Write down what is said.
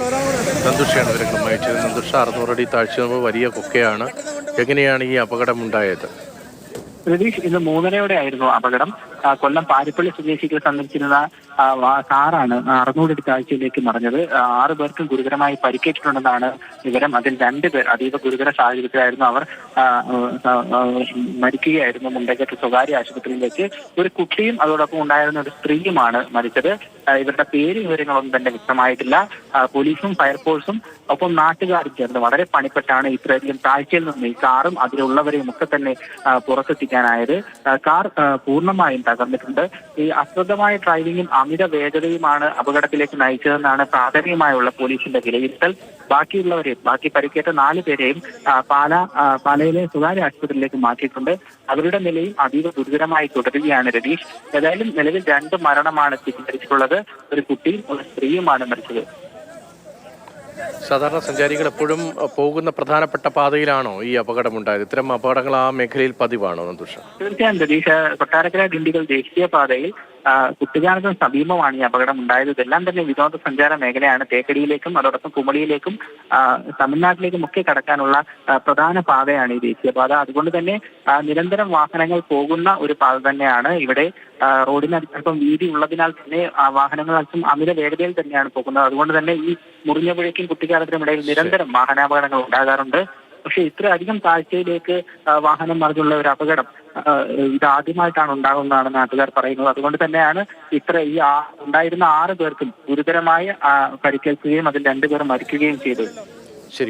നന്ദുഷയാണ് വിവരങ്ങൾ അയച്ചത് സന്തുഷ അറുന്നൂറടി താഴ്ച വലിയ കൊക്കയാണ്. എങ്ങനെയാണ് ഈ അപകടമുണ്ടായത്? രതീഷ് ഇന്ന് മൂന്നരയോടെ ആയിരുന്നു അപകടം. കൊല്ലം പാരിപ്പള്ളി സ്വദേശികൾ സന്ദർശിച്ചിരുന്ന കാറാണ് അറുന്നൂറടി താഴ്ചയിലേക്ക് മറിഞ്ഞത്. ആറു പേർക്കും ഗുരുതരമായി പരിക്കേറ്റിട്ടുണ്ടെന്നാണ് വിവരം. അതിൽ രണ്ട് പേർ അതീവ ഗുരുതര സാഹചര്യത്തിലായിരുന്നു അവർ. മരിക്കുകയായിരുന്നു മുണ്ടേക്കറ്റ് സ്വകാര്യ ആശുപത്രിയിൽ വെച്ച്. ഒരു കുട്ടിയും അതോടൊപ്പം ഉണ്ടായിരുന്ന ഒരു സ്ത്രീയുമാണ് മരിച്ചത്. ഇവരുടെ പേര് വിവരങ്ങളൊന്നും തന്നെ വ്യക്തമായിട്ടില്ല. പോലീസും ഫയർഫോഴ്സും ഒപ്പം നാട്ടുകാരും ചേർന്ന് വളരെ പണിപ്പെട്ടാണ് ഇത്രയധികം താഴ്ചയിൽ നിന്ന് ഈ കാറും അതിലുള്ളവരെയും ഒക്കെ തന്നെ പുറത്തെത്തിക്കാനായത്. കാർ പൂർണമായും തകർന്നിട്ടുണ്ട്. ഈ അശ്രദ്ധമായ ഡ്രൈവിംഗും അമിത വേഗതയുമാണ് അപകടത്തിലേക്ക് നയിച്ചതെന്നാണ് പ്രാഥമികമായുള്ള പോലീസിന്റെ വിലയിരുത്തൽ. ബാക്കിയുള്ളവരെയും ബാക്കി പരിക്കേറ്റ നാല് പേരെയും പാല പാലയിലെ സ്വകാര്യ ആശുപത്രിയിലേക്ക് മാറ്റിയിട്ടുണ്ട്. അവരുടെ നിലയും അതീവ ഗുരുതരമായി തുടരുകയാണ് രതീഷ്. ഏതായാലും നിലവിൽ രണ്ട് മരണമാണ് സ്ഥിരീകരിച്ചിട്ടുള്ളത്. ഒരു കുട്ടിയും ഒരു സ്ത്രീയുമാണ് മരിച്ചത്. സാധാരണ സഞ്ചാരികൾ എപ്പോഴും പോകുന്ന പ്രധാനപ്പെട്ട പാതയിലാണോ ഈ അപകടമുണ്ടായത്? ഇത്തരം അപകടങ്ങൾ ആ മേഖലയിൽ പതിവാണോ നന്ദുഷ? തീർച്ചയായും കൊട്ടാരക്കര ഗിണ്ടികൾ ദേശീയപാതയിൽ ആ, കുട്ടിക്കാനത്തിന് സമീപമാണ് ഈ അപകടം ഉണ്ടായത് ഇതെല്ലാം തന്നെ വിനോദസഞ്ചാര മേഖലയാണ്. തേക്കടിയിലേക്കും അതോടൊപ്പം കുമളിയിലേക്കും തമിഴ്നാട്ടിലേക്കും ഒക്കെ കടക്കാനുള്ള പ്രധാന പാതയാണ് ഈ ദേശീയപാത അതുകൊണ്ട് തന്നെ നിരന്തരം വാഹനങ്ങൾ പോകുന്ന ഒരു പാത തന്നെയാണ് ഇവിടെ റോഡിന് അല്പം വീതി ഉള്ളതിനാൽ തന്നെ ആ, വാഹനങ്ങൾ അല്പം അമിത വേഗതയിൽ തന്നെയാണ് പോകുന്നത്. അതുകൊണ്ട് തന്നെ ഈ മുറിഞ്ഞപുഴയ്ക്കും കുട്ടിക്കാലത്തിനും ഇടയിൽ നിരന്തരം വാഹനാപകടങ്ങൾ ഉണ്ടാകാറുണ്ട്. പക്ഷെ ഇത്ര അധികം താഴ്ചയിലേക്ക് വാഹനം മറിഞ്ഞുള്ള ഒരു അപകടം ഇതാദ്യമായിട്ടാണ് ഉണ്ടാകുന്നതാണ് നാട്ടുകാർ പറയുന്നത്. അതുകൊണ്ട് തന്നെയാണ് ഇത്ര ഈ ഉണ്ടായിരുന്ന ആറ് പേർക്കും ഗുരുതരമായ പരിക്കേൽക്കുകയും അതിൽ രണ്ടുപേർ മരിക്കുകയും ചെയ്തത്.